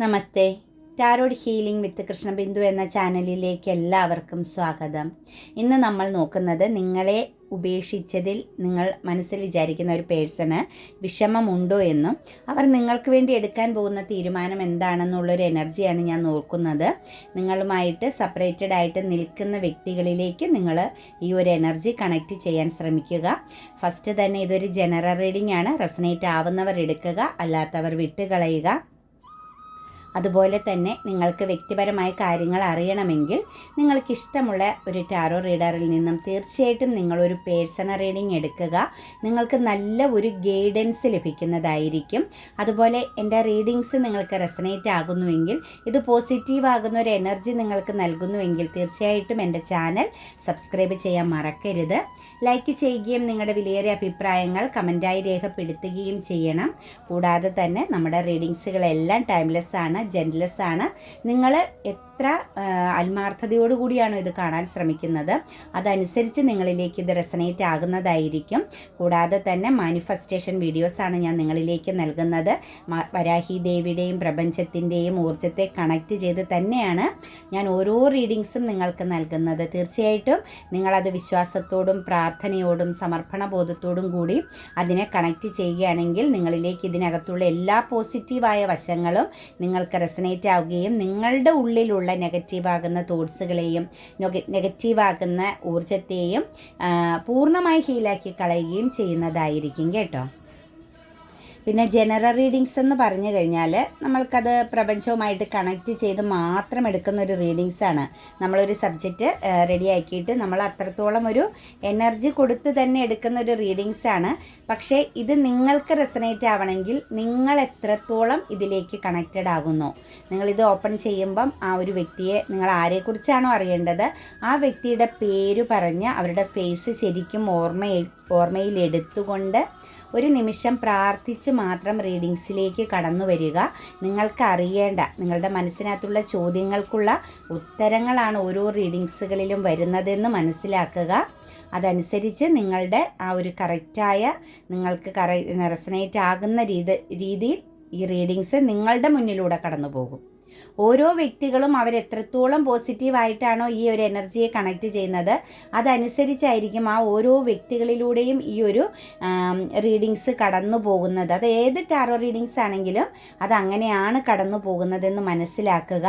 Namaste. Tarot healing with Krishnabindu എന്ന ചാനലിലേക്ക് എല്ലാവർക്കും സ്വാഗതം. ഇന്ന് നമ്മൾ നോക്കുന്നത് നിങ്ങളെ ഉപേക്ഷിച്ചതിൽ നിങ്ങൾ മനസ്സിൽ വിചാരിക്കുന്ന ഒരു പേഴ്സണ് വിഷമമുണ്ടോ എന്നും അവർ നിങ്ങൾക്ക് വേണ്ടി എടുക്കാൻ പോകുന്ന തീരുമാനം എന്താണെന്നുള്ളൊരു എനർജിയാണ് ഞാൻ നോക്കുന്നത്. നിങ്ങളുമായിട്ട് സെപ്പറേറ്റഡ് ആയിട്ട് നിൽക്കുന്ന വ്യക്തികളിലേക്ക് നിങ്ങൾ ഈ ഒരു എനർജി കണക്ട് ചെയ്യാൻ ശ്രമിക്കുക. ഫസ്റ്റ് തന്നെ ഇതൊരു ജനറൽ റീഡിംഗ് ആണ്. റെസനേറ്റ് ആവുന്നവർ എടുക്കുക അല്ലാത്തവർ വിട്ടുകളയുക. അതുപോലെ തന്നെ നിങ്ങൾക്ക് വ്യക്തിപരമായ കാര്യങ്ങൾ അറിയണമെങ്കിൽ നിങ്ങൾക്ക് ഇഷ്ടമുള്ള ഒരു ടാരോ റീഡറിൽ നിന്നും തീർച്ചയായിട്ടും നിങ്ങളൊരു പേഴ്സണൽ റീഡിംഗ് എടുക്കുക. നിങ്ങൾക്ക് നല്ല ഒരു ഗൈഡൻസ് ലഭിക്കുന്നതായിരിക്കും. അതുപോലെ എന്റെ റീഡിങ്സ് നിങ്ങൾക്ക് റെസനേറ്റ് ആകുന്നുവെങ്കിൽ ഇത് പോസിറ്റീവ് ആകുന്ന ഒരു എനർജി നിങ്ങൾക്ക് നൽകുന്നുവെങ്കിൽ തീർച്ചയായിട്ടും എന്റെ ചാനൽ സബ്സ്ക്രൈബ് ചെയ്യാൻ മറക്കരുത്. ലൈക്ക് ചെയ്യുകയും നിങ്ങളുടെ വിലയേറിയ അഭിപ്രായങ്ങൾ കമന്റായി രേഖപ്പെടുത്തുകയും ചെയ്യണം. കൂടാതെ തന്നെ നമ്മുടെ റീഡിങ്സുകളെല്ലാം ടൈംലെസ് ആണ് ജെൻലെസ് ആണ്. നിങ്ങൾ എത്ര ആത്മാർത്ഥതയോടുകൂടിയാണോ ഇത് കാണാൻ ശ്രമിക്കുന്നത്. അതനുസരിച്ച് നിങ്ങളിലേക്ക് ഇത് റെസനേറ്റ് ആകുന്നതായിരിക്കും. കൂടാതെ തന്നെ മാനിഫെസ്റ്റേഷൻ വീഡിയോസാണ് ഞാൻ നിങ്ങളിലേക്ക് നൽകുന്നത്. വരാഹി ദേവിയുടെയും പ്രപഞ്ചത്തിന്റെയും ഊർജത്തെ കണക്ട് ചെയ്ത് തന്നെയാണ് ഞാൻ ഓരോ റീഡിങ്സും നിങ്ങൾക്ക് നൽകുന്നത്. തീർച്ചയായിട്ടും നിങ്ങളത് വിശ്വാസത്തോടും പ്രാർത്ഥനയോടും സമർപ്പണ ബോധത്തോടും കൂടി അതിനെ കണക്ട് ചെയ്യുകയാണെങ്കിൽ നിങ്ങളിലേക്ക് ഇതിനകത്തുള്ള എല്ലാ പോസിറ്റീവായ വശങ്ങളും നിങ്ങൾക്ക് റെസനേറ്റ് ആവുകയും നിങ്ങളുടെ ഉള്ളിലുള്ള നെഗറ്റീവ് ആകുന്ന തോട്ട്സുകളെയും നെഗറ്റീവാകുന്ന ഊർജത്തെയും പൂർണമായി ഹീലാക്കി കളയുകയും ചെയ്യുന്നതായിരിക്കും കേട്ടോ. പിന്നെ ജനറൽ റീഡിങ്സ് എന്ന് പറഞ്ഞു കഴിഞ്ഞാൽ നമ്മൾക്കത് പ്രപഞ്ചവുമായിട്ട് കണക്റ്റ് ചെയ്ത് മാത്രം എടുക്കുന്ന ഒരു റീഡിങ്സ് ആണ്. നമ്മളൊരു സബ്ജക്റ്റ് റെഡി ആക്കിയിട്ട് നമ്മൾ അത്രത്തോളം ഒരു എനർജി കൊടുത്ത് തന്നെ എടുക്കുന്ന ഒരു റീഡിങ്സ് ആണ്. പക്ഷേ ഇത് നിങ്ങൾക്ക് റെസനേറ്റ് ആവണമെങ്കിൽ നിങ്ങൾ എത്രത്തോളം ഇതിലേക്ക് കണക്റ്റഡ് ആകുന്നു. നിങ്ങളിത് ഓപ്പൺ ചെയ്യുമ്പം ആ ഒരു വ്യക്തിയെ നിങ്ങൾ ആരെക്കുറിച്ചാണോ അറിയേണ്ടത്? ആ വ്യക്തിയുടെ പേര് പറഞ്ഞ് അവരുടെ ഫേസ് ശരിക്കും ഓർമ്മ ഓർമ്മയിൽ എടുത്തുകൊണ്ട് ഒരു നിമിഷം പ്രാർത്ഥിച്ച് മാത്രം റീഡിങ്സിലേക്ക് കടന്നു വരിക. നിങ്ങൾക്ക് അറിയേണ്ട നിങ്ങളുടെ മനസ്സിനകത്തുള്ള ചോദ്യങ്ങൾക്കുള്ള ഉത്തരങ്ങളാണ് ഓരോ റീഡിങ്സുകളിലും വരുന്നതെന്ന് മനസ്സിലാക്കുക. അതനുസരിച്ച് നിങ്ങളുടെ ആ ഒരു കറക്റ്റായ നിങ്ങൾക്ക് കറ റെസനേറ്റ് ആകുന്ന രീതി രീതിയിൽ ഈ റീഡിങ്സ് നിങ്ങളുടെ മുന്നിലൂടെ കടന്നു പോകും ഓരോ വ്യക്തികളും അവരെത്രത്തോളം പോസിറ്റീവായിട്ടാണോ ഈ ഒരു എനർജിയെ കണക്ട് ചെയ്യുന്നത്. അതനുസരിച്ചായിരിക്കും ആ ഓരോ വ്യക്തികളിലൂടെയും ഈ ഒരു റീഡിങ്സ് കടന്നു പോകുന്നത്. അത് ഏത് ടാറോ റീഡിങ്സ് ആണെങ്കിലും അത് അങ്ങനെയാണ് കടന്നു പോകുന്നതെന്ന് മനസ്സിലാക്കുക.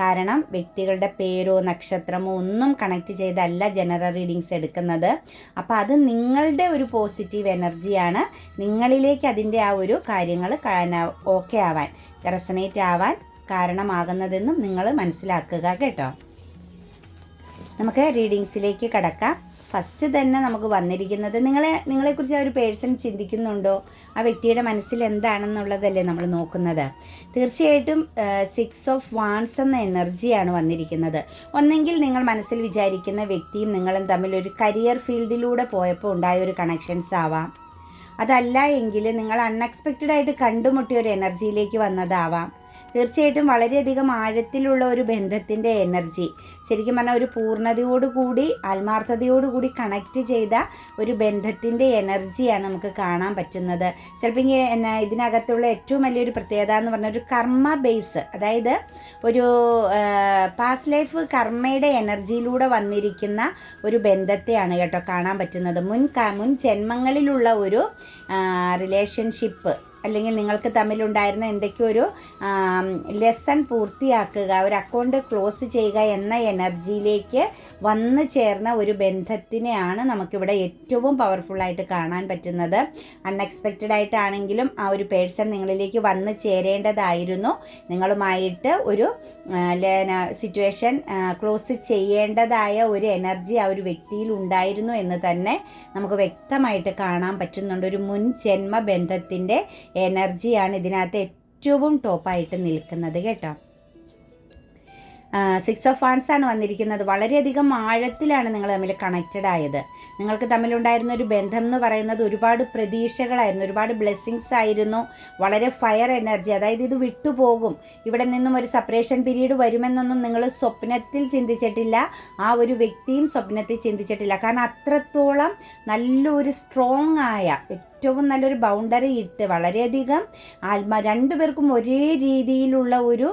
കാരണം വ്യക്തികളുടെ പേരോ നക്ഷത്രമോ ഒന്നും കണക്ട് ചെയ്തല്ല ജനറൽ റീഡിങ്സ് എടുക്കുന്നത്. അപ്പോൾ അത് നിങ്ങളുടെ ഒരു പോസിറ്റീവ് എനർജിയാണ് നിങ്ങളിലേക്ക് അതിന്റെ ആ ഒരു കാര്യങ്ങൾ ഓക്കെ ആവാൻ റെസനേറ്റ് ആവാൻ കാരണമാകുന്നതെന്നും നിങ്ങൾ മനസ്സിലാക്കുക കേട്ടോ. നമുക്ക് റീഡിങ്സിലേക്ക് കടക്കാം. ഫസ്റ്റ് തന്നെ നമുക്ക് വന്നിരിക്കുന്നത് നിങ്ങളെ നിങ്ങളെക്കുറിച്ച് ആ ഒരു പേഴ്സൺ ചിന്തിക്കുന്നുണ്ടോ? ആ വ്യക്തിയുടെ മനസ്സിൽ എന്താണെന്നുള്ളതല്ലേ നമ്മൾ നോക്കുന്നത്. തീർച്ചയായിട്ടും സിക്സ് ഓഫ് വാൺസ് എന്ന എനർജിയാണ് വന്നിരിക്കുന്നത്. ഒന്നെങ്കിൽ നിങ്ങൾ മനസ്സിൽ വിചാരിക്കുന്ന വ്യക്തിയും നിങ്ങളും തമ്മിൽ ഒരു കരിയർ ഫീൽഡിലൂടെ പോയപ്പോൾ ഉണ്ടായ ഒരു കണക്ഷൻസ് ആവാം. അതല്ല എങ്കിൽ നിങ്ങൾ അൺഎക്സ്പെക്റ്റഡ് ആയിട്ട് കണ്ടുമുട്ടിയ ഒരു എനർജിയിലേക്ക് വന്നതാവാം. തീർച്ചയായിട്ടും വളരെയധികം ആഴത്തിലുള്ള ഒരു ബന്ധത്തിന്റെ എനർജി. ശരിക്കും പറഞ്ഞാൽ ഒരു പൂർണതയോടുകൂടി ആത്മാർത്ഥതയോടുകൂടി കണക്റ്റ് ചെയ്ത ഒരു ബന്ധത്തിന്റെ എനർജിയാണ് നമുക്ക് കാണാൻ പറ്റുന്നത്. ചിലപ്പോൾ എന്നാ ഇതിനകത്തുള്ള ഏറ്റവും വലിയൊരു പ്രത്യേകത എന്ന് പറഞ്ഞാൽ ഒരു കർമ്മ ബേസ് അതായത് ഒരു പാസ്റ്റ് ലൈഫ് കർമ്മയുടെ എനർജിയിലൂടെ വന്നിരിക്കുന്ന ഒരു ബന്ധത്തെയാണ് കേട്ടോ കാണാൻ പറ്റുന്നത്. മുൻ മുൻ ജന്മങ്ങളിലുള്ള ഒരു റിലേഷൻഷിപ്പ് അല്ലെങ്കിൽ നിങ്ങൾക്ക് തമ്മിലുണ്ടായിരുന്ന എന്തൊക്കെയോ ഒരു ലെസൺ പൂർത്തിയാക്കുക ഒരു അക്കൗണ്ട് ക്ലോസ് ചെയ്യുക എന്ന എനർജിയിലേക്ക് വന്നു ചേർന്ന ഒരു ബന്ധത്തിനെയാണ് നമുക്കിവിടെ ഏറ്റവും പവർഫുള്ളായിട്ട് കാണാൻ പറ്റുന്നത്. അൺഎക്സ്പെക്റ്റഡ് ആയിട്ടാണെങ്കിലും ആ ഒരു പേഴ്സൺ നിങ്ങളിലേക്ക് വന്ന് ചേരേണ്ടതായിരുന്നു. നിങ്ങളുമായിട്ട് ഒരു സിറ്റുവേഷൻ ക്ലോസ് ചെയ്യേണ്ടതായ ഒരു എനർജി ആ ഒരു വ്യക്തിയിൽ ഉണ്ടായിരുന്നു എന്ന് തന്നെ നമുക്ക് വ്യക്തമായിട്ട് കാണാൻ പറ്റുന്നുണ്ട്. ഒരു മുൻ ജന്മ ബന്ധത്തിന്റെ എനർജിയാണ് ഇതിനകത്ത് ഏറ്റവും ടോപ്പായിട്ട് നിൽക്കുന്നത് കേട്ടോ. സിക്സ് ഓഫ് ഫാൻസ് ആണ് വന്നിരിക്കുന്നത്. വളരെയധികം ആഴത്തിലാണ് നിങ്ങൾ തമ്മിൽ കണക്റ്റഡ് ആയത്. നിങ്ങൾക്ക് തമ്മിലുണ്ടായിരുന്ന ഒരു ബന്ധം എന്ന് പറയുന്നത് ഒരുപാട് പ്രതീക്ഷകളായിരുന്നു ഒരുപാട് ബ്ലെസ്സിങ്സ് ആയിരുന്നു വളരെ ഫയർ എനർജി അതായത് ഇത് വിട്ടുപോകും. ഇവിടെ നിന്നും ഒരു സെപ്പറേഷൻ പീരീഡ് വരുമെന്നൊന്നും നിങ്ങൾ സ്വപ്നത്തിൽ ചിന്തിച്ചിട്ടില്ല. ആ ഒരു വ്യക്തിയും സ്വപ്നത്തിൽ ചിന്തിച്ചിട്ടില്ല. കാരണം അത്രത്തോളം നല്ലൊരു സ്ട്രോങ് ആയ ഏറ്റവും നല്ലൊരു ബൗണ്ടറി ഇട്ട് വളരെയധികം ആത്മ രണ്ടുപേർക്കും ഒരേ രീതിയിലുള്ള ഒരു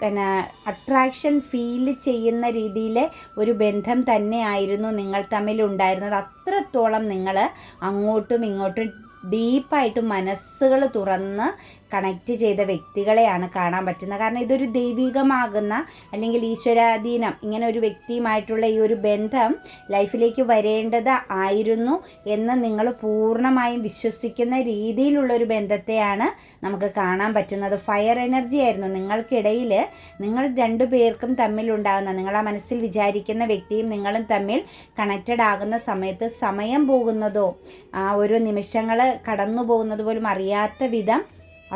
പിന്നെ അട്രാക്ഷൻ ഫീൽ ചെയ്യുന്ന രീതിയിലെ ഒരു ബന്ധം തന്നെയായിരുന്നു നിങ്ങൾ തമ്മിൽ ഉണ്ടായിരുന്നത്. അത്രത്തോളം നിങ്ങൾ അങ്ങോട്ടും ഇങ്ങോട്ടും ഡീപ്പായിട്ട് മനസ്സുകൾ തുറന്ന് കണക്റ്റ് ചെയ്ത വ്യക്തികളെയാണ് കാണാൻ പറ്റുന്നത്. കാരണം ഇതൊരു ദൈവികമാകുന്ന അല്ലെങ്കിൽ ഈശ്വരാധീനം ഇങ്ങനെ ഒരു വ്യക്തിയുമായിട്ടുള്ള ഈ ഒരു ബന്ധം ലൈഫിലേക്ക് വരേണ്ടത് ആയിരുന്നു എന്ന് നിങ്ങൾ പൂർണമായും വിശ്വസിക്കുന്ന രീതിയിലുള്ള ഒരു ബന്ധത്തെയാണ് നമുക്ക് കാണാൻ പറ്റുന്നത്. ഫയർ എനർജി ആയിരുന്നു നിങ്ങൾക്കിടയിൽ. നിങ്ങൾ രണ്ടു പേർക്കും തമ്മിലുണ്ടാകുന്ന നിങ്ങൾ ആ മനസ്സിൽ വിചാരിക്കുന്ന വ്യക്തിയും നിങ്ങളും തമ്മിൽ കണക്റ്റഡ് ആകുന്ന സമയത്ത് സമയം പോകുന്നതോ ആ ഒരു നിമിഷങ്ങൾ കടന്നു പോകുന്നത് പോലും അറിയാത്ത വിധം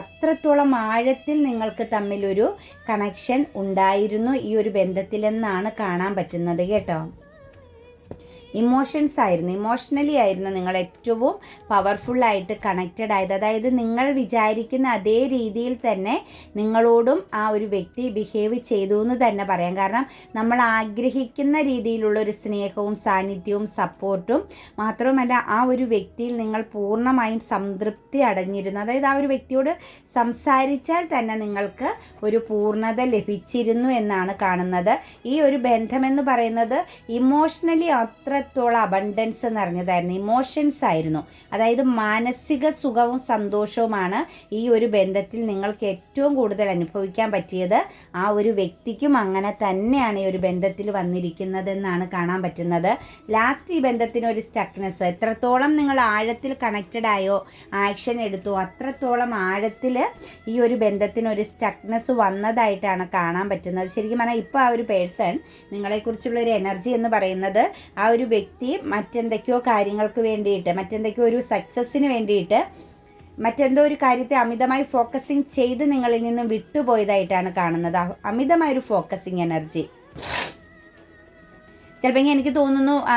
അത്രത്തോളം ആഴത്തിൽ നിങ്ങൾക്ക് തമ്മിലൊരു കണക്ഷൻ ഉണ്ടായിരുന്നു ഈ ഒരു ബന്ധത്തിലെന്നാണ് കാണാൻ പറ്റുന്നത് കേട്ടോ. ഇമോഷൻസ് ആയിരുന്നു. ഇമോഷണലി ആയിരുന്നു നിങ്ങൾ ഏറ്റവും പവർഫുള്ളായിട്ട് കണക്റ്റഡ് ആയത്. അതായത് നിങ്ങൾ വിചാരിക്കുന്ന അതേ രീതിയിൽ തന്നെ നിങ്ങളോടും ആ ഒരു വ്യക്തി ബിഹേവ് ചെയ്തു എന്ന് തന്നെ പറയാം. കാരണം നമ്മൾ ആഗ്രഹിക്കുന്ന രീതിയിലുള്ള ഒരു സ്നേഹവും സാന്നിധ്യവും സപ്പോർട്ടും മാത്രവുമല്ല ആ ഒരു വ്യക്തിയിൽ നിങ്ങൾ പൂർണമായും സംതൃപ്തി അടഞ്ഞിരുന്നു. അതായത് ആ ഒരു വ്യക്തിയോട് സംസാരിച്ചാൽ തന്നെ നിങ്ങൾക്ക് ഒരു പൂർണത ലഭിച്ചിരുന്നു എന്നാണ് കാണുന്നത്. ഈ ഒരു ബന്ധമെന്ന് പറയുന്നത് ഇമോഷണലി അത്രത്തോളം അബണ്ടൻസ് നിറഞ്ഞതായിരുന്നു ഇമോഷൻസ് ആയിരുന്നു. അതായത് മാനസിക സുഖവും സന്തോഷവുമാണ് ഈ ഒരു ബന്ധത്തിൽ നിങ്ങൾക്ക് ഏറ്റവും കൂടുതൽ അനുഭവിക്കാൻ പറ്റിയത്. ആ ഒരു വ്യക്തിക്കും അങ്ങനെ തന്നെയാണ് ഈ ഒരു ബന്ധത്തിൽ വന്നിരിക്കുന്നതെന്നാണ് കാണാൻ പറ്റുന്നത്. ലാസ്റ്റ് ഈ ബന്ധത്തിന് ഒരു സ്റ്റക്നെസ് എത്രത്തോളം നിങ്ങൾ ആഴത്തിൽ കണക്റ്റഡ് ആയോ ആക്ഷൻ എടുത്തോ അത്രത്തോളം ആഴത്തിൽ ഈ ഒരു ബന്ധത്തിന് ഒരു സ്റ്റക്നെസ് വന്നതായിട്ടാണ് കാണാൻ പറ്റുന്നത്. ശരിക്കും പറഞ്ഞാൽ ഇപ്പോൾ ആ ഒരു പേഴ്സൺ നിങ്ങളെക്കുറിച്ചുള്ള ഒരു എനർജി എന്ന് പറയുന്നത് ആ ഒരു വ്യക്തി മറ്റെന്തൊക്കെയോ കാര്യങ്ങൾക്ക് വേണ്ടിയിട്ട് മറ്റെന്തൊക്കെയോ ഒരു സക്സസ്സിന് വേണ്ടിയിട്ട് മറ്റെന്തോ ഒരു കാര്യത്തെ അമിതമായി ഫോക്കസിങ് ചെയ്ത് നിങ്ങളിൽ നിന്ന് വിട്ടുപോയതായിട്ടാണ് കാണുന്നത്. അമിതമായ അമിതമായൊരു ഫോക്കസിങ് എനർജി ചിലപ്പോൾ എനിക്ക് തോന്നുന്നു ആ,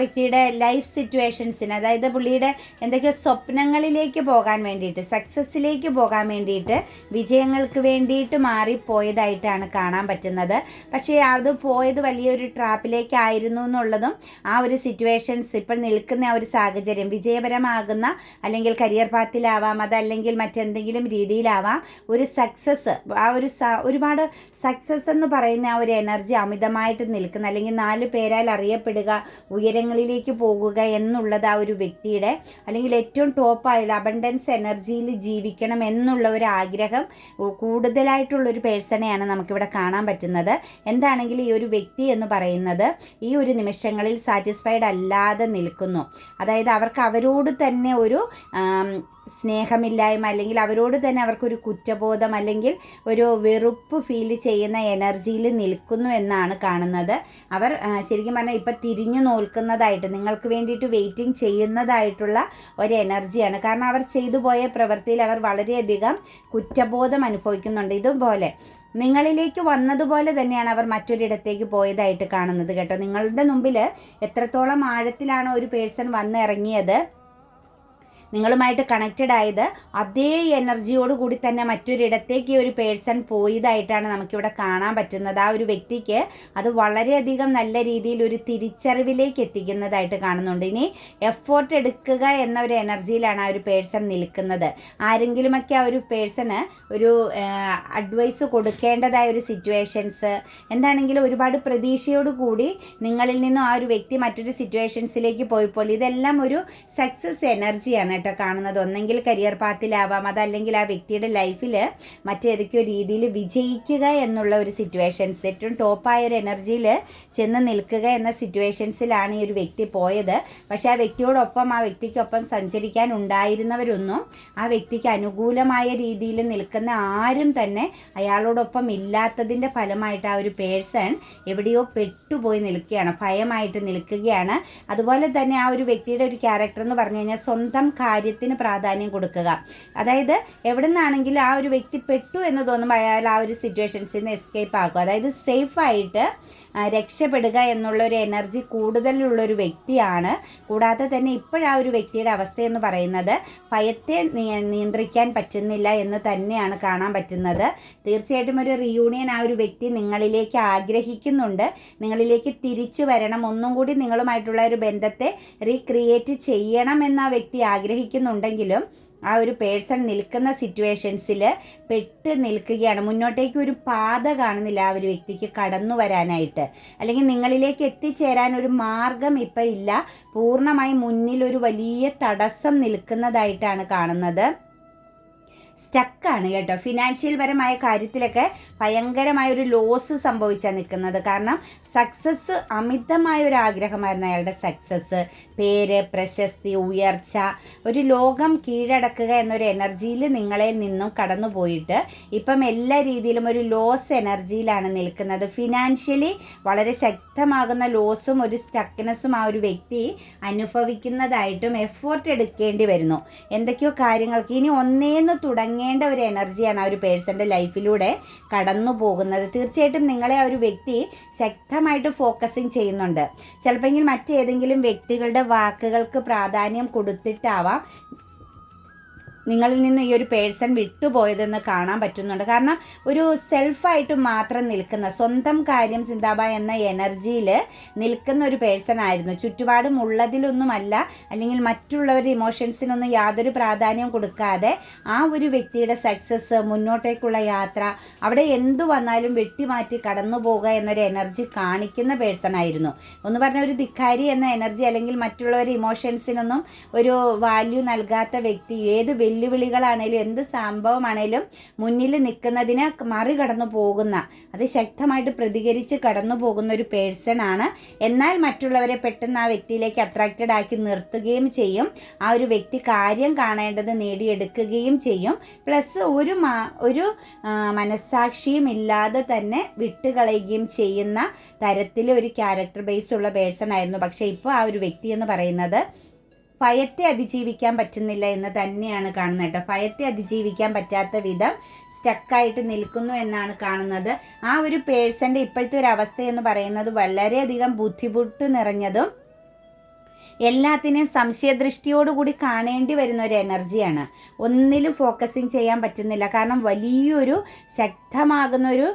വ്യക്തിയുടെ ലൈഫ് സിറ്റുവേഷൻസിന് അതായത് പുള്ളിയുടെ എന്തൊക്കെയോ സ്വപ്നങ്ങളിലേക്ക് പോകാൻ വേണ്ടിയിട്ട് സക്സസ്സിലേക്ക് പോകാൻ വേണ്ടിയിട്ട് വിജയങ്ങൾക്ക് വേണ്ടിയിട്ട് മാറിപ്പോയതായിട്ടാണ് കാണാൻ പറ്റുന്നത്. പക്ഷേ അത് പോയത് വലിയൊരു ട്രാപ്പിലേക്കായിരുന്നു എന്നുള്ളതും ആ ഒരു സിറ്റുവേഷൻസ് ഇപ്പോൾ നിൽക്കുന്ന ആ ഒരു സാഹചര്യം വിജയപരമാകുന്ന അല്ലെങ്കിൽ കരിയർ പാത്തിലാവാം അതല്ലെങ്കിൽ മറ്റെന്തെങ്കിലും രീതിയിലാവാം ഒരു സക്സസ് ആ ഒരു ഒരുപാട് സക്സസ് എന്ന് പറയുന്ന ആ ഒരു എനർജി അമിതമായിട്ട് നിൽക്കുന്ന അല്ലെങ്കിൽ നാല് പേരാൽ അറിയപ്പെടുക ഉയരങ്ങളിലേക്ക് പോകുക എന്നുള്ളത് ആ ഒരു വ്യക്തിയുടെ അല്ലെങ്കിൽ ഏറ്റവും ടോപ്പായുള്ള അബണ്ടൻസ് എനർജിയിൽ ജീവിക്കണം എന്നുള്ള ഒരു ആഗ്രഹം കൂടുതലായിട്ടുള്ള ഒരു പേഴ്സണെയാണ് നമുക്കിവിടെ കാണാൻ പറ്റുന്നത്. എന്താണെങ്കിൽ ഈ ഒരു വ്യക്തി എന്ന് പറയുന്നത് ഈ ഒരു നിമിഷങ്ങളിൽ സാറ്റിസ്ഫൈഡ് അല്ലാതെ നിൽക്കുന്നു. അതായത് അവർക്ക് അവരോട് തന്നെ ഒരു സ്നേഹമില്ലായ്മ അല്ലെങ്കിൽ അവരോട് തന്നെ അവർക്കൊരു കുറ്റബോധം അല്ലെങ്കിൽ ഒരു വെറുപ്പ് ഫീൽ ചെയ്യുന്ന എനർജിയിൽ നിൽക്കുന്നു എന്നാണ് കാണുന്നത്. അവർ ശരിക്കും പറഞ്ഞാൽ ഇപ്പം തിരിഞ്ഞു നോൽക്കുന്നതായിട്ട് നിങ്ങൾക്ക് വേണ്ടിയിട്ട് വെയിറ്റിംഗ് ചെയ്യുന്നതായിട്ടുള്ള ഒരു എനർജിയാണ് കാരണം അവർ ചെയ്തു പോയ പ്രവൃത്തിയിൽ അവർ വളരെയധികം കുറ്റബോധം അനുഭവിക്കുന്നുണ്ട്. ഇതുപോലെ നിങ്ങളിലേക്ക് വന്നതുപോലെ തന്നെയാണ് അവർ മറ്റൊരിടത്തേക്ക് പോയതായിട്ട് കാണുന്നത് കേട്ടോ. നിങ്ങളുടെ മുമ്പിൽ എത്രത്തോളം ആഴത്തിലാണ് ഒരു പേഴ്സൺ വന്നിറങ്ങിയത് നിങ്ങളുമായിട്ട് കണക്റ്റഡ് ആയത് അതേ എനർജിയോട് കൂടി തന്നെ മറ്റൊരിടത്തേക്ക് ഒരു പേഴ്സൺ പോയതായിട്ടാണ് നമുക്കിവിടെ കാണാൻ പറ്റുന്നത്. ആ ഒരു വ്യക്തിക്ക് അത് വളരെയധികം നല്ല രീതിയിൽ ഒരു തിരിച്ചറിവിലേക്ക് എത്തിക്കുന്നതായിട്ട് കാണുന്നുണ്ട്. ഇനി എഫോർട്ട് എടുക്കുക എന്ന ഒരു എനർജിയിലാണ് ആ ഒരു പേഴ്സൺ നിൽക്കുന്നത്. ആരെങ്കിലുമൊക്കെ ആ ഒരു പേഴ്സണ് ഒരു അഡ്വൈസ് കൊടുക്കേണ്ടതായ ഒരു സിറ്റുവേഷൻസ് എന്താണെങ്കിലും ഒരുപാട് പ്രതീക്ഷയോട് കൂടി നിങ്ങളിൽ നിന്നും ആ ഒരു വ്യക്തി മറ്റൊരു സിറ്റുവേഷൻസിലേക്ക് പോയപ്പോൾ ഇതെല്ലാം ഒരു സക്സസ് എനർജിയാണ് കേട്ടോ കാണുന്നത്. ഒന്നെങ്കിൽ കരിയർ പാത്തിലാവാം അതല്ലെങ്കിൽ ആ വ്യക്തിയുടെ ലൈഫിൽ മറ്റേതൊക്കെയോ രീതിയിൽ വിജയിക്കുക എന്നുള്ള ഒരു സിറ്റുവേഷൻസ് ഏറ്റവും ടോപ്പായ ഒരു എനർജിയിൽ ചെന്ന് നിൽക്കുക എന്ന സിറ്റുവേഷൻസിലാണ് ഈ ഒരു വ്യക്തി പോയത്. പക്ഷേ ആ വ്യക്തിയോടൊപ്പം ആ വ്യക്തിക്കൊപ്പം സഞ്ചരിക്കാൻ ഉണ്ടായിരുന്നവരൊന്നും ആ വ്യക്തിക്ക് അനുകൂലമായ രീതിയിൽ നിൽക്കുന്ന ആരും തന്നെ അയാളോടൊപ്പം ഇല്ലാത്തതിന്റെ ഫലമായിട്ട് ആ ഒരു പേഴ്സൺ എവിടെയോ പെട്ടുപോയി നിൽക്കുകയാണ് ഭയമായിട്ട് നിൽക്കുകയാണ്. അതുപോലെ തന്നെ ആ ഒരു വ്യക്തിയുടെ ഒരു ക്യാരക്ടർ എന്ന് പറഞ്ഞു കഴിഞ്ഞാൽ സ്വന്തം കാര്യത്തിന് പ്രാധാന്യം കൊടുക്കുക. അതായത് എവിടെ നിന്നാണെങ്കിലും ആ ഒരു വ്യക്തി പെട്ടു എന്ന് തോന്നുമ്പോൾ അയാൾ ആ ഒരു സിറ്റുവേഷൻസിൽ നിന്ന് എസ്കേപ്പ് ആക്കുക. അതായത് സേഫായിട്ട് രക്ഷപ്പെടുക എന്നുള്ള ഒരു എനർജി കൂടുതലുള്ള ഒരു വ്യക്തിയാണ്. കൂടാതെ തന്നെ ഇപ്പോഴാ ഒരു വ്യക്തിയുടെ അവസ്ഥയെന്ന് പറയുന്നത് ഭയത്തെ നിയ- നിയന്ത്രിക്കാൻ പറ്റുന്നില്ല എന്ന് തന്നെയാണ് കാണാൻ പറ്റുന്നത്. തീർച്ചയായിട്ടും ഒരു റിയൂണിയൻ ആ ഒരു വ്യക്തി നിങ്ങളിലേക്ക് ആഗ്രഹിക്കുന്നുണ്ട്. നിങ്ങളിലേക്ക് തിരിച്ചു വരണം. ഒന്നും കൂടി നിങ്ങളുമായിട്ടുള്ള ഒരു ബന്ധത്തെ റീക്രിയേറ്റ് ചെയ്യണം എന്ന് വ്യക്തി ആഗ്രഹിക്കുന്നുണ്ടെങ്കിലും ആ ഒരു പേഴ്സൺ നിൽക്കുന്ന സിറ്റുവേഷൻസിൽ പെട്ട് നിൽക്കുകയാണ്. മുന്നോട്ടേക്ക് ഒരു പാത കാണുന്നില്ല ആ ഒരു വ്യക്തിക്ക് കടന്നു വരാനായിട്ട്. അല്ലെങ്കിൽ നിങ്ങളിലേക്ക് എത്തിച്ചേരാൻ ഒരു മാർഗം ഇപ്പം ഇല്ല. പൂർണമായി മുന്നിൽ ഒരു വലിയ തടസ്സം നിൽക്കുന്നതായിട്ടാണ് കാണുന്നത്. സ്റ്റക്കാണ് കേട്ടോ. ഫിനാൻഷ്യൽ പരമായ കാര്യത്തിലൊക്കെ ഭയങ്കരമായ ഒരു ലോസ് സംഭവിച്ചാണ് നിൽക്കുന്നത്. കാരണം സക്സസ് അമിതമായ ഒരു ആഗ്രഹമായിരുന്നു അയാളുടെ സക്സസ് പേര് പ്രശസ്തി ഉയർച്ച ഒരു ലോകം കീഴടക്കുക എന്നൊരു എനർജിയിൽ നിങ്ങളെ നിന്നും കടന്നു പോയിട്ട് ഇപ്പം എല്ലാ രീതിയിലും ഒരു ലോസ് എനർജിയിലാണ് നിൽക്കുന്നത്. ഫിനാൻഷ്യലി വളരെ ശക്തമാകുന്ന ലോസും ഒരു സ്റ്റക്നെസ്സും ആ ഒരു വ്യക്തി അനുഭവിക്കുന്നതായിട്ടും എഫോർട്ട് എടുക്കേണ്ടി വരുന്നു. എന്തൊക്കെയോ കാര്യങ്ങൾക്ക് ഇനി ഒന്നേന്ന് തുടങ്ങേണ്ട ഒരു എനർജിയാണ് ആ ഒരു പേഴ്സന്റെ ലൈഫിലൂടെ കടന്നു പോകുന്നത്. തീർച്ചയായിട്ടും നിങ്ങളെ ആ ഒരു വ്യക്തി ശക്തമായിട്ട് ഫോക്കസിങ് ചെയ്യുന്നുണ്ട്. ചിലപ്പോൾ മറ്റേതെങ്കിലും വ്യക്തികളുടെ വാക്കുകൾക്ക് പ്രാധാന്യം കൊടുത്തിട്ടാവാം നിങ്ങളിൽ നിന്ന് ഈ ഒരു പേഴ്സൺ വിട്ടുപോയതെന്ന് കാണാൻ പറ്റുന്നുണ്ട്. കാരണം ഒരു സെൽഫായിട്ട് മാത്രം നിൽക്കുന്ന സ്വന്തം കാര്യം സിന്താബ എന്ന എനർജിയിൽ നിൽക്കുന്ന ഒരു പേഴ്സൺ ആയിരുന്നു. ചുറ്റുപാടും ഉള്ളതിലൊന്നുമല്ല അല്ലെങ്കിൽ മറ്റുള്ളവരുടെ ഇമോഷൻസിനൊന്നും യാതൊരു പ്രാധാന്യം കൊടുക്കാതെ ആ ഒരു വ്യക്തിയുടെ സക്സസ് മുന്നോട്ടേക്കുള്ള യാത്ര അവിടെ എന്തു വന്നാലും വെട്ടിമാറ്റി കടന്നു പോകുക എന്നൊരു എനർജി കാണിക്കുന്ന പേഴ്സൺ ആയിരുന്നു. ഒന്ന് പറഞ്ഞ ഒരു ധിക്കാരി എന്ന എനർജി അല്ലെങ്കിൽ മറ്റുള്ളവരുടെ ഇമോഷൻസിനൊന്നും ഒരു വാല്യൂ നൽകാത്ത വ്യക്തി ഏത് വെല്ലുവിളികളാണേലും എന്ത് സംഭവമാണേലും മുന്നിൽ നിൽക്കുന്നതിനെ മറികടന്നു പോകുന്ന അത് ശക്തമായിട്ട് പ്രതികരിച്ച് കടന്നു പോകുന്ന ഒരു പേഴ്സൺ ആണ്. എന്നാൽ മറ്റുള്ളവരെ പെട്ടെന്ന് ആ വ്യക്തിയിലേക്ക് അട്രാക്റ്റഡ് ആക്കി നിർത്തുകയും ചെയ്യും. ആ ഒരു വ്യക്തി കാര്യം കാണേണ്ടത് നേടിയെടുക്കുകയും ചെയ്യും. പ്ലസ് ഒരു ഒരു മനസ്സാക്ഷിയും ഇല്ലാതെ തന്നെ വിട്ടുകളയുകയും ചെയ്യുന്ന തരത്തിൽ ഒരു ക്യാരക്ടർ ബേസ് ഉള്ള പേഴ്സൺ ആയിരുന്നു. പക്ഷേ ഇപ്പോൾ ആ ഒരു വ്യക്തി എന്ന് പറയുന്നത് ഭയത്തെ അതിജീവിക്കാൻ പറ്റുന്നില്ല എന്ന് തന്നെയാണ് കാണുന്നത് കേട്ടോ. ഭയത്തെ അതിജീവിക്കാൻ പറ്റാത്ത വിധം സ്റ്റക്കായിട്ട് നിൽക്കുന്നു എന്നാണ് കാണുന്നത്. ആ ഒരു പേഴ്സന്റെ ഇപ്പോഴത്തെ ഒരു അവസ്ഥ എന്ന് പറയുന്നത് വളരെയധികം ബുദ്ധിമുട്ട് നിറഞ്ഞതും എല്ലാത്തിനെയും സംശയദൃഷ്ടിയോടുകൂടി കാണേണ്ടി വരുന്ന ഒരു എനർജിയാണ്. ഒന്നിലും ഫോക്കസിങ് ചെയ്യാൻ പറ്റുന്നില്ല. കാരണം വലിയൊരു ശക്തമാകുന്ന ഒരു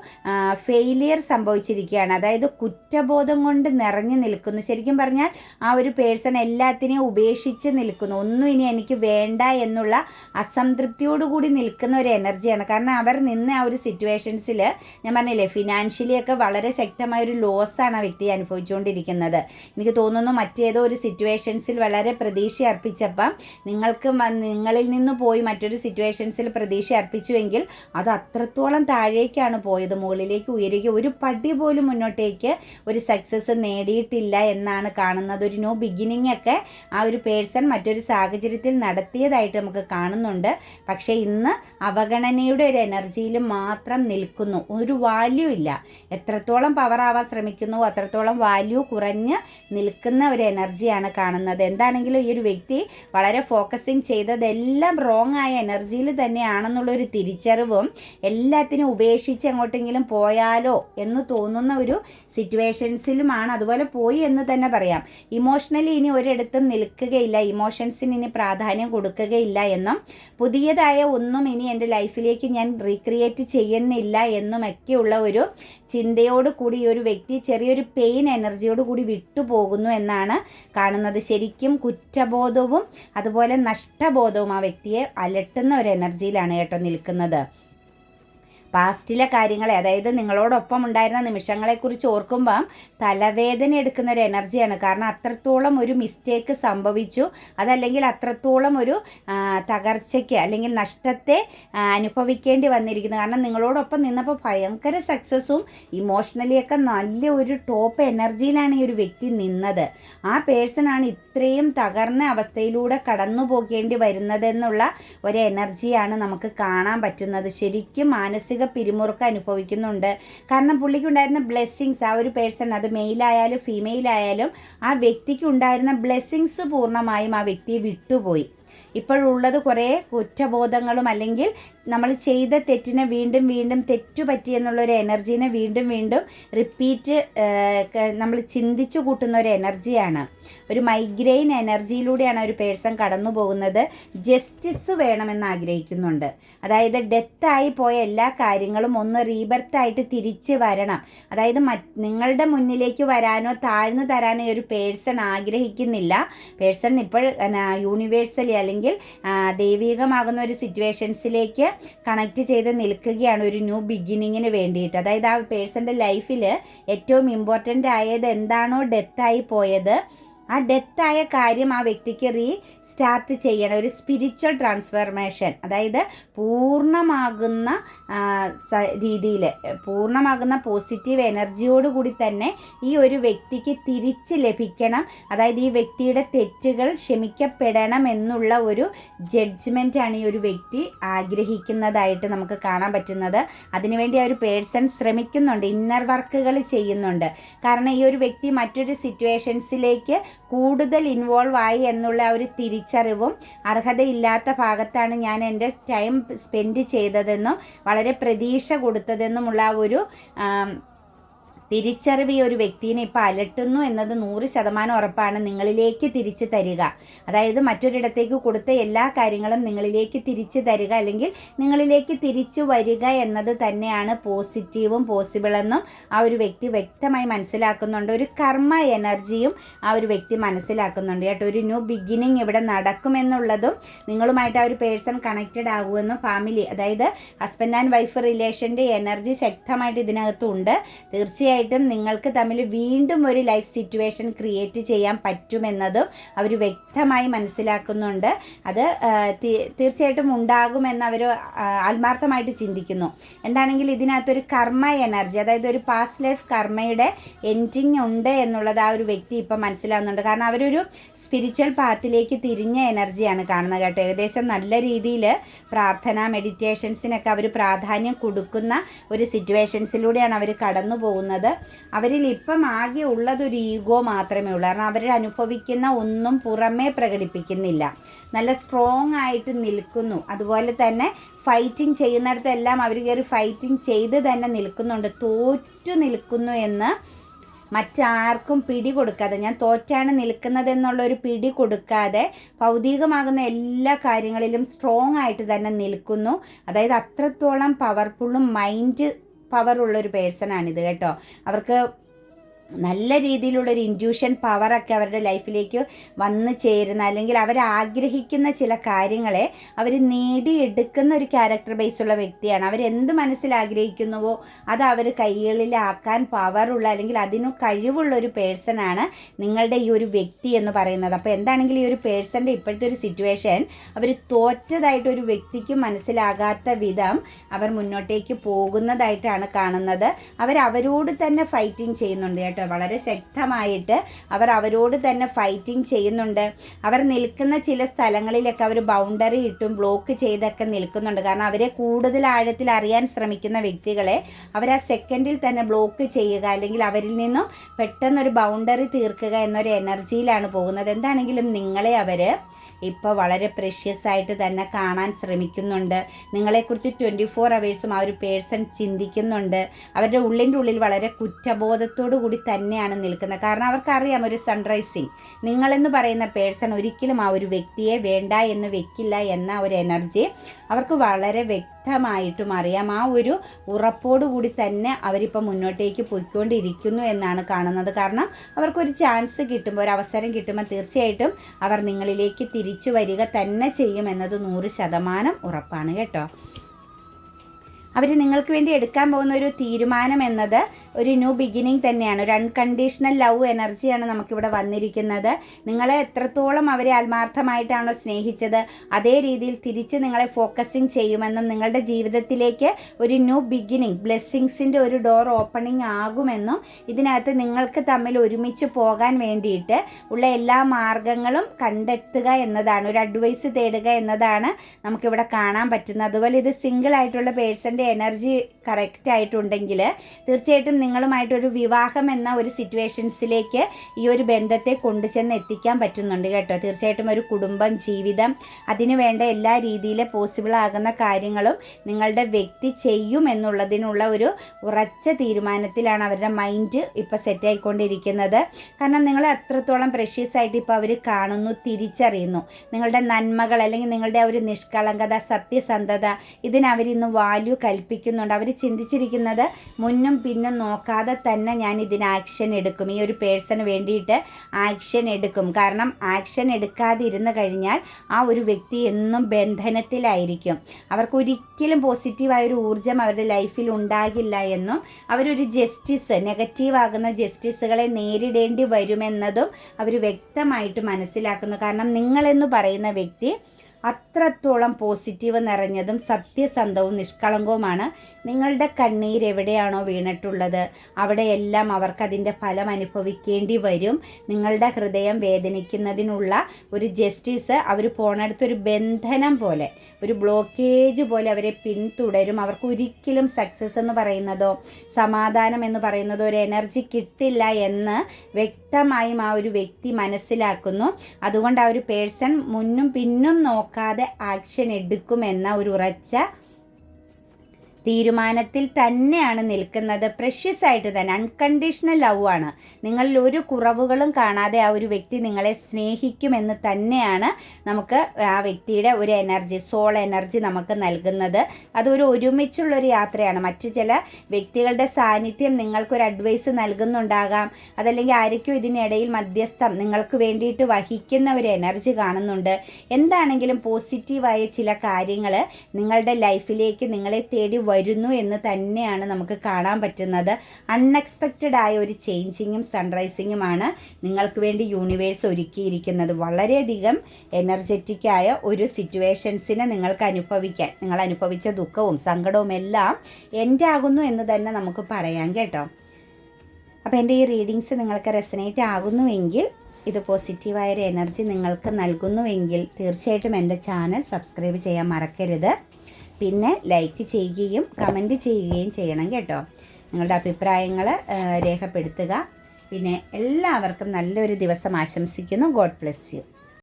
ഫെയിലിയർ സംഭവിച്ചിരിക്കുകയാണ്. അതായത് കുറ്റബോധം കൊണ്ട് നിറഞ്ഞു നിൽക്കുന്നു. ശരിക്കും പറഞ്ഞാൽ ആ ഒരു പേഴ്സൺ എല്ലാത്തിനെയും ഉപേക്ഷിച്ച് നിൽക്കുന്നു. ഒന്നും ഇനി എനിക്ക് വേണ്ട എന്നുള്ള അസംതൃപ്തിയോടുകൂടി നിൽക്കുന്ന ഒരു എനർജിയാണ്. കാരണം അവർ നിന്ന് ആ ഒരു സിറ്റുവേഷൻസിൽ ഞാൻ പറഞ്ഞില്ലേ ഫിനാൻഷ്യലി ഒക്കെ വളരെ ശക്തമായ ഒരു ലോസാണ് ആ വ്യക്തി അനുഭവിച്ചുകൊണ്ടിരിക്കുന്നത്. എനിക്ക് തോന്നുന്നു മറ്റേതോ ഒരു സിറ്റുവേഷൻസിൽ വളരെ പ്രതീക്ഷ അർപ്പിച്ചപ്പം നിങ്ങൾക്ക് നിങ്ങളിൽ നിന്ന് പോയി മറ്റൊരു സിറ്റുവേഷൻസിൽ പ്രതീക്ഷ അർപ്പിച്ചുവെങ്കിൽ അത് അത്രത്തോളം താഴേക്കാണ് പോയത്. മുകളിലേക്ക് ഉയരുക ഒരു പടി പോലും മുന്നോട്ടേക്ക് ഒരു സക്സസ് നേടിയിട്ടില്ല എന്നാണ് കാണുന്നത്. ഒരു നോ ബിഗിനിങ് ഒക്കെ ആ ഒരു പേഴ്സൺ മറ്റൊരു സാഹചര്യത്തിൽ നടത്തിയതായിട്ട് നമുക്ക് കാണുന്നുണ്ട്. പക്ഷേ ഇന്ന് അവഗണനയുടെ ഒരു എനർജിയിൽ മാത്രം നിൽക്കുന്നു. ഒരു വാല്യൂ ഇല്ല. എത്രത്തോളം പവർ ആവാൻ ശ്രമിക്കുന്നു അത്രത്തോളം വാല്യൂ കുറഞ്ഞ് നിൽക്കുന്ന ഒരു എനർജിയാണ് കാണുന്നത്. എന്താണെങ്കിലും ഈ ഒരു വ്യക്തി വളരെ ഫോക്കസിങ് ചെയ്തതെല്ലാം റോങ് ആയ എനർജിയിൽ തന്നെയാണെന്നുള്ളൊരു തിരിച്ചറിവും എല്ലാത്തിനും ഉപേക്ഷിച്ച് എങ്ങോട്ടെങ്കിലും പോയാലോ എന്ന് തോന്നുന്ന ഒരു സിറ്റുവേഷൻസിലുമാണ് അതുപോലെ പോയി എന്ന് തന്നെ പറയാം. ഇമോഷണലി ഇനി ഒരിടത്തും നിൽക്കുകയില്ല. ഇമോഷൻസിന് ഇനി പ്രാധാന്യം കൊടുക്കുകയില്ല എന്നും പുതിയതായ ഒന്നും ഇനി എന്റെ ലൈഫിലേക്ക് ഞാൻ റീക്രിയേറ്റ് ചെയ്യുന്നില്ല എന്നുമൊക്കെയുള്ള ഒരു ചിന്തയോട് കൂടി ഒരു വ്യക്തി ചെറിയൊരു പെയിൻ എനർജിയോട് കൂടി വിട്ടുപോകുന്നു എന്നാണ് കാണുന്നത്. ശരിക്കും കുറ്റബോധവും അതുപോലെ നഷ്ടബോധവും ആ വ്യക്തിയെ അലട്ടുന്ന ഒരു എനർജിയിലാണ് കേട്ടോ നിൽക്കുന്നത്. പാസ്റ്റിലെ കാര്യങ്ങളെ അതായത് നിങ്ങളോടൊപ്പം ഉണ്ടായിരുന്ന നിമിഷങ്ങളെക്കുറിച്ച് ഓർക്കുമ്പം തലവേദന എടുക്കുന്ന ഒരു എനർജിയാണ്. കാരണം അത്രത്തോളം ഒരു മിസ്റ്റേക്ക് സംഭവിച്ചു. അതല്ലെങ്കിൽ അത്രത്തോളം ഒരു തകർച്ചയ്ക്ക് അല്ലെങ്കിൽ നഷ്ടത്തെ അനുഭവിക്കേണ്ടി വന്നിരിക്കുന്നു. കാരണം നിങ്ങളോടൊപ്പം നിന്നപ്പോൾ ഭയങ്കര സക്സസ്സും ഇമോഷണലിയൊക്കെ നല്ല ഒരു ടോപ്പ് എനർജിയിലാണ് ഈ ഒരു വ്യക്തി നിന്നത്. ആ പേഴ്സണാണ് ഇത്രയും തകർന്ന അവസ്ഥയിലൂടെ കടന്നു പോകേണ്ടി വരുന്നതെന്നുള്ള ഒരു എനർജിയാണ് നമുക്ക് കാണാൻ പറ്റുന്നത്. ശരിക്കും മാനസിക പിരിമുറുക്കം അനുഭവിക്കുന്നുണ്ട്. കാരണം പുള്ളിക്കുണ്ടായിരുന്ന ബ്ലെസ്സിങ്സ് ആ ഒരു പേഴ്സൺ അത് മെയിലായാലും ഫീമെയിലായാലും ആ വ്യക്തിക്ക് ഉണ്ടായിരുന്ന ബ്ലെസ്സിങ്സ് പൂർണമായും ആ വ്യക്തിയെ വിട്ടുപോയി. ഇപ്പോഴുള്ളത് കുറേ കുറ്റബോധങ്ങളും അല്ലെങ്കിൽ നമ്മൾ ചെയ്ത തെറ്റിനെ വീണ്ടും വീണ്ടും തെറ്റുപറ്റി എന്നുള്ളൊരു എനർജീനെ വീണ്ടും വീണ്ടും റിപ്പീറ്റ് നമ്മൾ ചിന്തിച്ചു കൂട്ടുന്ന ഒരു എനർജിയാണ്. ഒരു മൈഗ്രെയിൻ എനർജിയിലൂടെയാണ് ഒരു പേഴ്സൺ കടന്നു പോകുന്നത്. ജസ്റ്റിസ് വേണമെന്ന് ആഗ്രഹിക്കുന്നുണ്ട്. അതായത് ഡെത്തായി പോയ എല്ലാ കാര്യങ്ങളും ഒന്ന് റീബർത്തായിട്ട് തിരിച്ച് വരണം. അതായത് നിങ്ങളുടെ മുന്നിലേക്ക് വരാനോ താഴ്ന്നു തരാനോ ഒരു പേഴ്സൺ ആഗ്രഹിക്കുന്നില്ല. പേഴ്സൺ ഇപ്പോൾ യൂണിവേഴ്സലി അല്ലെങ്കിൽ ദൈവീകമാകുന്ന ഒരു സിറ്റുവേഷൻസിലേക്ക് കണക്ട് ചെയ്ത് നിൽക്കുകയാണ് ഒരു ന്യൂ ബിഗിനിങ്ങിന് വേണ്ടിയിട്ട്. അതായത് ആ പേഴ്സന്റെ ലൈഫിൽ ഏറ്റവും ഇമ്പോർട്ടന്റ് ആയത് എന്താണോ ഡെത്തായി പോയത്. ആ ഡെത്തായ കാര്യം ആ വ്യക്തിക്ക് റീ സ്റ്റാർട്ട് ചെയ്യണം. ഒരു സ്പിരിച്വൽ ട്രാൻസ്ഫോർമേഷൻ അതായത് പൂർണമാകുന്ന രീതിയിൽ പൂർണമാകുന്ന പോസിറ്റീവ് എനർജിയോട് കൂടി തന്നെ ഈ ഒരു വ്യക്തിക്ക് തിരിച്ച് ലഭിക്കണം. അതായത് ഈ വ്യക്തിയുടെ തെറ്റുകൾ ക്ഷമിക്കപ്പെടണം എന്നുള്ള ഒരു ജഡ്ജ്മെന്റാണ് ഈ ഒരു വ്യക്തി ആഗ്രഹിക്കുന്നതായിട്ട് നമുക്ക് കാണാൻ പറ്റുന്നത്. അതിനുവേണ്ടി ആ ഒരു പേഴ്സൺ ശ്രമിക്കുന്നുണ്ട് ഇന്നർ വർക്കുകൾ ചെയ്യുന്നുണ്ട്. കാരണം ഈ ഒരു വ്യക്തി മറ്റൊരു സിറ്റുവേഷൻസിലേക്ക് കൂടുതൽ ഇൻവോൾവ് ആയി എന്നുള്ള ഒരു തിരിച്ചറിവും അർഹതയില്ലാത്ത ഭാഗത്താണ് ഞാൻ എന്റെ ടൈം സ്പെൻഡ് ചെയ്തതെന്നും വളരെ പ്രതീക്ഷ കൊടുത്തതെന്നുമുള്ള ഒരു തിരിച്ചറിവ് ഈ ഒരു വ്യക്തിനെ ഇപ്പോൾ അലട്ടുന്നു എന്നത് നൂറ് ശതമാനം ഉറപ്പാണ്. നിങ്ങളിലേക്ക് തിരിച്ചു തരിക. അതായത് മറ്റൊരിടത്തേക്ക് കൊടുത്ത എല്ലാ കാര്യങ്ങളും നിങ്ങളിലേക്ക് തിരിച്ചു തരിക അല്ലെങ്കിൽ നിങ്ങളിലേക്ക് തിരിച്ചു വരിക എന്നത് തന്നെയാണ് പോസിറ്റീവും പോസിബിളെന്നും ആ ഒരു വ്യക്തി വ്യക്തമായി മനസ്സിലാക്കുന്നുണ്ട്. ഒരു കർമ്മ എനർജിയും ആ ഒരു വ്യക്തി മനസ്സിലാക്കുന്നുണ്ട്. കേട്ടോ ഒരു ന്യൂ ബിഗിനിങ് ഇവിടെ നടക്കുമെന്നുള്ളതും നിങ്ങളുമായിട്ട് ആ ഒരു പേഴ്സൺ കണക്റ്റഡ് ആകുമെന്നും ഫാമിലി അതായത് ഹസ്ബൻഡ് ആൻഡ് വൈഫ് റിലേഷന്റെ എനർജി ശക്തമായിട്ട് ഇതിനകത്തുണ്ട്. തീർച്ചയായിട്ടും നിങ്ങൾക്ക് തമ്മിൽ വീണ്ടും ഒരു ലൈഫ് സിറ്റുവേഷൻ ക്രിയേറ്റ് ചെയ്യാൻ പറ്റുമെന്നതും അവർ വ്യക്തമായി മനസ്സിലാക്കുന്നുണ്ട്. അത് തീർച്ചയായിട്ടും ഉണ്ടാകുമെന്ന് അവർ ആത്മാർത്ഥമായിട്ട് ചിന്തിക്കുന്നു. എന്താണെങ്കിൽ ഇതിനകത്തൊരു കർമ്മ എനർജി അതായത് ഒരു പാസ്റ്റ് ലൈഫ് കർമ്മയുടെ എൻഡിങ് ഉണ്ട് എന്നുള്ളത് ആ ഒരു വ്യക്തി ഇപ്പം മനസ്സിലാവുന്നുണ്ട്. കാരണം അവരൊരു സ്പിരിച്വൽ പാത്തിലേക്ക് തിരിഞ്ഞ എനർജിയാണ് കാണുന്നത് കേട്ടോ. ഏകദേശം നല്ല രീതിയിൽ പ്രാർത്ഥന മെഡിറ്റേഷൻസിനൊക്കെ അവർ പ്രാധാന്യം കൊടുക്കുന്ന ഒരു സിറ്റുവേഷൻസിലൂടെയാണ് അവർ കടന്നു പോകുന്നത് അവരിൽ ഇപ്പം ആകെ ഉള്ളതൊരു ഈഗോ മാത്രമേ ഉള്ളൂ. കാരണം അവർ അനുഭവിക്കുന്ന ഒന്നും പുറമേ പ്രകടിപ്പിക്കുന്നില്ല. നല്ല സ്ട്രോങ് ആയിട്ട് നിൽക്കുന്നു. അതുപോലെ തന്നെ ഫൈറ്റിംഗ് ചെയ്യുന്നിടത്തെല്ലാം അവർ കയറി ഫൈറ്റിംഗ് ചെയ്ത് തന്നെ നിൽക്കുന്നുണ്ട്. തോറ്റു നിൽക്കുന്നു എന്ന് മറ്റാർക്കും പിടി കൊടുക്കാതെ ഞാൻ തോറ്റാണ് നിൽക്കുന്നത് ഒരു പിടി കൊടുക്കാതെ ഭൗതികമാകുന്ന എല്ലാ കാര്യങ്ങളിലും സ്ട്രോങ് ആയിട്ട് തന്നെ നിൽക്കുന്നു. അതായത് അത്രത്തോളം പവർഫുള്ളും മൈൻഡ് പവറുള്ള ഒരു പേഴ്സണാണിത് കേട്ടോ. അവർക്ക് നല്ല രീതിയിലുള്ളൊരു ഇൻഡ്യൂഷൻ പവറൊക്കെ അവരുടെ ലൈഫിലേക്ക് വന്നു ചേരുന്ന അല്ലെങ്കിൽ അവർ ആഗ്രഹിക്കുന്ന ചില കാര്യങ്ങളെ അവർ നേടിയെടുക്കുന്ന ഒരു ക്യാരക്ടർ ബേസുള്ള വ്യക്തിയാണ്. അവരെന്ത് മനസ്സിൽ ആഗ്രഹിക്കുന്നുവോ അത് അവർ കൈകളിലാക്കാൻ പവറുള്ള അല്ലെങ്കിൽ അതിനു കഴിവുള്ള ഒരു പേഴ്സണാണ് നിങ്ങളുടെ ഈ ഒരു വ്യക്തി എന്ന് പറയുന്നത്. അപ്പോൾ എന്താണെങ്കിലും ഈ ഒരു പേഴ്സന്റെ ഇപ്പോഴത്തെ ഒരു സിറ്റുവേഷൻ അവർ തോറ്റതായിട്ട് ഒരു വ്യക്തിക്ക് മനസ്സിലാകാത്ത വിധം അവർ മുന്നോട്ടേക്ക് പോകുന്നതായിട്ടാണ് കാണുന്നത്. അവർ അവരോട് തന്നെ ഫൈറ്റിംഗ് ചെയ്യുന്നുണ്ട് കേട്ടോ. വളരെ ശക്തമായിട്ട് അവർ അവരോട് തന്നെ ഫൈറ്റിംഗ് ചെയ്യുന്നുണ്ട്. അവർ നിൽക്കുന്ന ചില സ്ഥലങ്ങളിലൊക്കെ അവർ ബൗണ്ടറി ഇട്ടും ബ്ലോക്ക് ചെയ്തൊക്കെ നിൽക്കുന്നുണ്ട്. കാരണം അവരെ കൂടുതൽ ആഴത്തിൽ അറിയാൻ ശ്രമിക്കുന്ന വ്യക്തികളെ അവർ ആ സെക്കൻഡിൽ തന്നെ ബ്ലോക്ക് ചെയ്യുക അല്ലെങ്കിൽ അവരിൽ നിന്നും പെട്ടെന്നൊരു ബൗണ്ടറി തീർക്കുക എന്നൊരു എനർജിയിലാണ് പോകുന്നത്. എന്താണെങ്കിലും നിങ്ങളെ അവർ ഇപ്പോൾ വളരെ പ്രഷ്യസ് ആയിട്ട് തന്നെ കാണാൻ ശ്രമിക്കുന്നുണ്ട്. നിങ്ങളെക്കുറിച്ച് ട്വന്റി ഫോർ അവേഴ്സും ആ ഒരു പേഴ്സൺ ചിന്തിക്കുന്നുണ്ട്. അവരുടെ ഉള്ളിന്റെ ഉള്ളിൽ വളരെ കുറ്റബോധത്തോടു കൂടി തന്നെയാണ് നിൽക്കുന്നത്. കാരണം അവർക്കറിയാം ഒരു സൺറൈസിങ് നിങ്ങളെന്ന് പറയുന്ന പേഴ്സൺ ഒരിക്കലും ആ ഒരു വ്യക്തിയെ വേണ്ട എന്ന് വെക്കില്ല എന്ന ഒരു എനർജി അവർക്ക് വളരെ വ്യക്തമായിട്ടും അറിയാം. ആ ഒരു ഉറപ്പോടുകൂടി തന്നെ അവരിപ്പോൾ മുന്നോട്ടേക്ക് പോയിക്കൊണ്ടിരിക്കുന്നു എന്നാണ് കാണുന്നത്. കാരണം അവർക്കൊരു ചാൻസ് കിട്ടുമ്പോൾ ഒരു അവസരം കിട്ടുമ്പോൾ തീർച്ചയായിട്ടും അവർ നിങ്ങളിലേക്ക് തിരിച്ചു വരിക തന്നെ ചെയ്യുമെന്നത് നൂറ് ശതമാനം ഉറപ്പാണ് കേട്ടോ. അവർ നിങ്ങൾക്ക് വേണ്ടി എടുക്കാൻ പോകുന്ന ഒരു തീരുമാനം എന്നത് ഒരു ന്യൂ ബിഗിനിങ് തന്നെയാണ്. ഒരു അൺകണ്ടീഷണൽ ലവ് എനർജിയാണ് നമുക്കിവിടെ വന്നിരിക്കുന്നത്. നിങ്ങളെ എത്രത്തോളം അവരെ ആത്മാർത്ഥമായിട്ടാണോ സ്നേഹിച്ചത് അതേ രീതിയിൽ തിരിച്ച് നിങ്ങളെ ഫോക്കസിങ് ചെയ്യുമെന്നും നിങ്ങളുടെ ജീവിതത്തിലേക്ക് ഒരു ന്യൂ ബിഗിനിങ് ബ്ലെസ്സിങ്സിന്റെ ഒരു ഡോർ ഓപ്പണിംഗ് ആകുമെന്നും ഇതിനകത്ത് നിങ്ങൾക്ക് തമ്മിൽ ഒരുമിച്ച് പോകാൻ വേണ്ടിയിട്ട് ഉള്ള എല്ലാ മാർഗങ്ങളും കണ്ടെത്തുക എന്നതാണ്. ഒരു അഡ്വൈസ് തേടുക എന്നതാണ് നമുക്കിവിടെ കാണാൻ പറ്റുന്നത്. അതുപോലെ ഇത് സിംഗിൾ ആയിട്ടുള്ള പേഴ്സന്റെ എനർജി കറക്റ്റ് ആയിട്ടുണ്ടെങ്കിൽ തീർച്ചയായിട്ടും നിങ്ങളുമായിട്ടൊരു വിവാഹം എന്ന ഒരു സിറ്റുവേഷൻസിലേക്ക് ഈ ഒരു ബന്ധത്തെ കൊണ്ടുചെന്ന് എത്തിക്കാൻ പറ്റുന്നുണ്ട് കേട്ടോ. തീർച്ചയായിട്ടും ഒരു കുടുംബം ജീവിതം അതിനു വേണ്ട എല്ലാ രീതിയിലെ പോസിബിൾ ആകുന്ന കാര്യങ്ങളും നിങ്ങളുടെ വ്യക്തി ചെയ്യും എന്നുള്ളതിനുള്ള ഒരു ഉറച്ച തീരുമാനത്തിലാണ് അവരുടെ മൈൻഡ് ഇപ്പോൾ സെറ്റ് ആയിക്കൊണ്ടിരിക്കുന്നത്. കാരണം നിങ്ങൾ അത്രത്തോളം പ്രഷ്യസ് ആയിട്ട് ഇപ്പോൾ അവർ കാണുന്നു തിരിച്ചറിയുന്നു. നിങ്ങളുടെ നന്മകൾ അല്ലെങ്കിൽ നിങ്ങളുടെ ഒരു നിഷ്കളങ്കത സത്യസന്ധത ഇതിനവരിന്ന് വാല്യൂ കൽപ്പിക്കുന്നുണ്ട്. അവർ ചിന്തിച്ചിരിക്കുന്നത് മുന്നും പിന്നും നോക്കാതെ തന്നെ ഞാൻ ഇതിന് ആക്ഷൻ എടുക്കും. ഈ ഒരു പേഴ്സണ് വേണ്ടിയിട്ട് ആക്ഷൻ എടുക്കും. കാരണം ആക്ഷൻ എടുക്കാതിരുന്ന് കഴിഞ്ഞാൽ ആ ഒരു വ്യക്തി എന്നും ബന്ധനത്തിലായിരിക്കും. അവർക്ക് ഒരിക്കലും പോസിറ്റീവായ ഒരു ഊർജം അവരുടെ ലൈഫിൽ ഉണ്ടാകില്ല എന്നും അവരൊരു ജസ്റ്റിസ് നെഗറ്റീവാകുന്ന ജസ്റ്റിസുകളെ നേരിടേണ്ടി വരുമെന്നതും അവർ വ്യക്തമായിട്ട് മനസ്സിലാക്കുന്നു. കാരണം നിങ്ങളെന്ന് പറയുന്ന വ്യക്തി അത്രത്തോളം പോസിറ്റീവ് നിറഞ്ഞതും സത്യസന്ധവും നിഷ്കളങ്കവുമാണ് നിങ്ങളുടെ കണ്ണീർ എവിടെയാണോ വീണിട്ടുള്ളത്. അവിടെയെല്ലാം അവർക്കതിന്റെ ഫലം അനുഭവിക്കേണ്ടി വരും. നിങ്ങളുടെ ഹൃദയം വേദനിക്കുന്നതിനുള്ള ഒരു ജസ്റ്റിസ് അവർ പോണടുത്തൊരു ബന്ധനം പോലെ ഒരു ബ്ലോക്കേജ് പോലെ അവരെ പിന്തുടരും. അവർക്ക് ഒരിക്കലും സക്സസ് എന്ന് പറയുന്നതോ സമാധാനം എന്ന് പറയുന്നതോ ഒരു എനർജി കിട്ടില്ല എന്ന് വ്യക്തമായും ആ ഒരു വ്യക്തി മനസ്സിലാക്കുന്നു. അതുകൊണ്ട് ആ ഒരു പേഴ്സൺ മുന്നും പിന്നും നോക്കാതെ ആക്ഷൻ എടുക്കുമെന്ന ഒരു ഉറച്ച തീരുമാനത്തിൽ തന്നെയാണ് നിൽക്കുന്നത്. പ്രഷ്യസ് ആയിട്ട് തന്നെ അൺകണ്ടീഷണൽ ലവ് ആണ്. നിങ്ങളിൽ ഒരു കുറവുകളും കാണാതെ ആ ഒരു വ്യക്തി നിങ്ങളെ സ്നേഹിക്കുമെന്ന് തന്നെയാണ് നമുക്ക് ആ വ്യക്തിയുടെ ഒരു എനർജി സോൾ എനർജി നമുക്ക് നൽകുന്നത്. അതൊരു ഒരുമിച്ചുള്ളൊരു യാത്രയാണ്. മറ്റു ചില വ്യക്തികളുടെ സാന്നിധ്യം നിങ്ങൾക്കൊരു അഡ്വൈസ് നൽകുന്നുണ്ടാകാം. അതല്ലെങ്കിൽ ആയിരിക്കും ഇതിനിടയിൽ മധ്യസ്ഥം നിങ്ങൾക്ക് വേണ്ടിയിട്ട് വഹിക്കുന്ന ഒരു എനർജി കാണുന്നുണ്ട്. എന്താണെങ്കിലും പോസിറ്റീവായ ചില കാര്യങ്ങൾ നിങ്ങളുടെ ലൈഫിലേക്ക് നിങ്ങളെ തേടി വരുന്നു എന്ന് തന്നെയാണ് നമുക്ക് കാണാൻ പറ്റുന്നത്. അൺഎക്സ്പെക്റ്റഡ് ആയ ഒരു ചേഞ്ചിങ്ങും സൺറൈസിങ്ങുമാണ് നിങ്ങൾക്ക് വേണ്ടി യൂണിവേഴ്സ് ഒരുക്കിയിരിക്കുന്നത്. വളരെയധികം എനർജറ്റിക്കായ ഒരു സിറ്റുവേഷൻസിനെ നിങ്ങൾക്ക് അനുഭവിക്കാൻ നിങ്ങൾ അനുഭവിച്ച ദുഃഖവും സങ്കടവും എല്ലാം എൻഡാകുന്നു എന്ന് തന്നെ നമുക്ക് പറയാം കേട്ടോ. അപ്പോൾ എന്റെ ഈ റീഡിങ്സ് നിങ്ങൾക്ക് റെസനേറ്റ് ആകുന്നുവെങ്കിൽ ഇത് പോസിറ്റീവായൊരു എനർജി നിങ്ങൾക്ക് നൽകുന്നുവെങ്കിൽ തീർച്ചയായിട്ടും എന്റെ ചാനൽ സബ്സ്ക്രൈബ് ചെയ്യാൻ മറക്കരുത്. പിന്നെ ലൈക്ക് ചെയ്യുകയും കമന്റ് ചെയ്യുകയും ചെയ്യണം കേട്ടോ. നിങ്ങളുടെ അഭിപ്രായങ്ങൾ രേഖപ്പെടുത്തുക. പിന്നെ എല്ലാവർക്കും നല്ലൊരു ദിവസം ആശംസിക്കുന്നു. God bless you